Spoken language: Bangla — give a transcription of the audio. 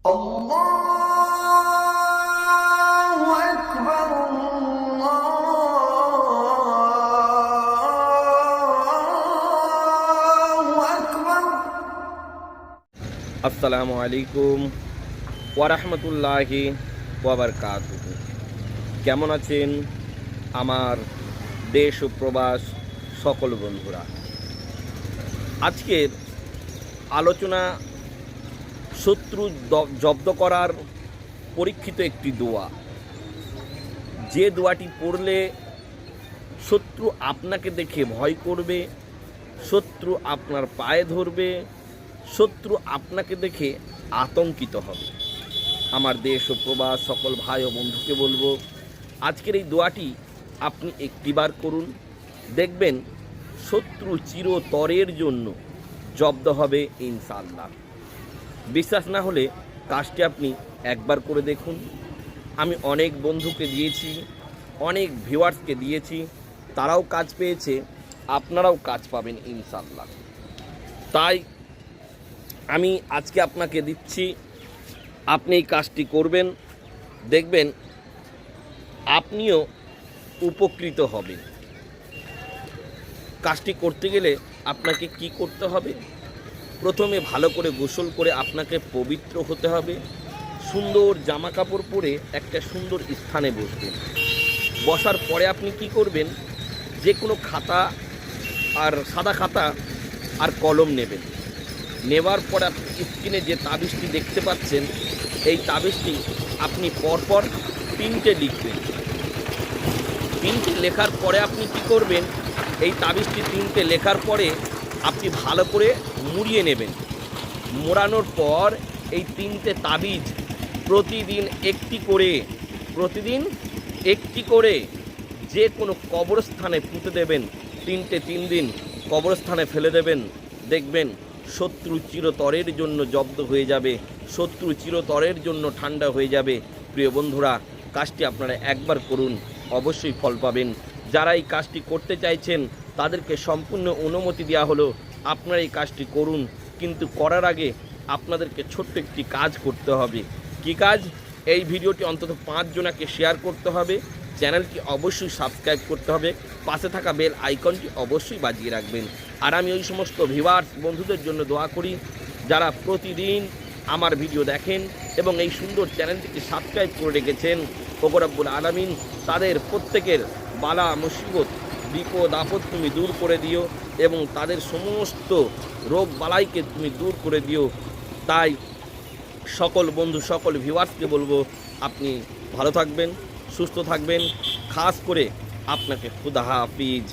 আসসালামু আলাইকুম ওয়ারহমতুল্লাহি ওয়াবারকাত কেমন আছেন আমার দেশ ও প্রবাস সকল বন্ধুরা? আজকের আলোচনা শত্রু জব্দ করার পরীক্ষিত একটি দোয়া। যে দোয়াটি পড়লে শত্রু আপনাকে দেখে ভয় করবে, শত্রু আপনার পায়ে ধরবে, শত্রু আপনাকে দেখে আতঙ্কিত হবে। আমার দেশ ও প্রবাস, সকল ভাই ও বন্ধুকে বলব, আজকের এই দোয়াটি আপনি একটিবার করুন। দেখবেন শত্রু চিরতরের জন্য জব্দ হবে ইনশাল্লাহ বিশ্বাস না হলে কাজটি আপনি একবার করে দেখুন। আমি অনেক বন্ধুকে দিয়েছি, অনেক ভিউয়ার্সকে দিয়েছি, তারাও কাজ পেয়েছে, আপনারাও কাজ পাবেন ইনশাল্লাহ তাই আমি আজকে আপনাকে দিচ্ছি, আপনি এই কাজটি করবেন, দেখবেন আপনিও উপকৃত হবেন। কাজটি করতে গেলে আপনাকে কি করতে হবে? প্রথমে ভালো করে গোসল করে আপনাকে পবিত্র হতে হবে। সুন্দর জামা কাপড় পরে একটা সুন্দর স্থানে বসবেন। বসার পরে আপনি কি করবেন? যে কোনো খাতা আর সাদা খাতা আর কলম নেবেন। নেওয়ার পর আপনি স্ক্রিনে যে তাবিজটি দেখতে পাচ্ছেন, এই তাবিজটি আপনি পরপর তিনটে লিখবেন। তিনটে লেখার পরে আপনি কি করবেন? এই তাবিজটি তিনটে লেখার পরে আপনি ভালো করে মুড়িয়ে নেবেন। মোড়ানোর পর এই তিনটে তাবিজ প্রতিদিন একটি করে, প্রতিদিন একটি করে যে কোনো কবরস্থানে পুঁতে দেবেন। তিনটে তিন দিন কবরস্থানে ফেলে দেবেন। দেখবেন শত্রু চিরতরের জন্য জব্দ হয়ে যাবে। শত্রু চিরতরের জন্য ঠান্ডা হয়ে যাবে। প্রিয় বন্ধুরা, কাজটি আপনারা একবার করুন। অবশ্যই ফল পাবেন। যারা এই কাজটি করতে চাইছেন তাদেরকে সম্পূর্ণ অনুমতি দেওয়া হলো আপনারা এই কাজটি করুন, কিন্তু করার আগে আপনাদেরকে ছোট্ট একটি কাজ করতে হবে। কি কাজ? এই ভিডিওটি অন্তত পাঁচজনাকে শেয়ার করতে হবে, চ্যানেলটি অবশ্যই সাবস্ক্রাইব করতে হবে, পাশে থাকা বেল আইকনটি অবশ্যই বাজিয়ে রাখবেন। আর আমি ওই সমস্ত ভিভার্স বন্ধুদের জন্য দোয়া করি, যারা প্রতিদিন আমার ভিডিও দেখেন এবং এই সুন্দর চ্যানেলটিকে সাবস্ক্রাইব করে রেখেছেন ফকরাব্বুল আলামিন, তাদের প্রত্যেকের বালা মুসিবত বিপদ আপদ তুমি দূর করে দিও এবং তাদের সমস্ত রোগ বালাইকে তুমি দূর করে দিও। তাই সকল বন্ধু, সকল ভিউয়ার্সকে বলব, আপনি ভালো থাকবেন, সুস্থ থাকবেন। খাস করে আপনাকে খুদা হাফিজ।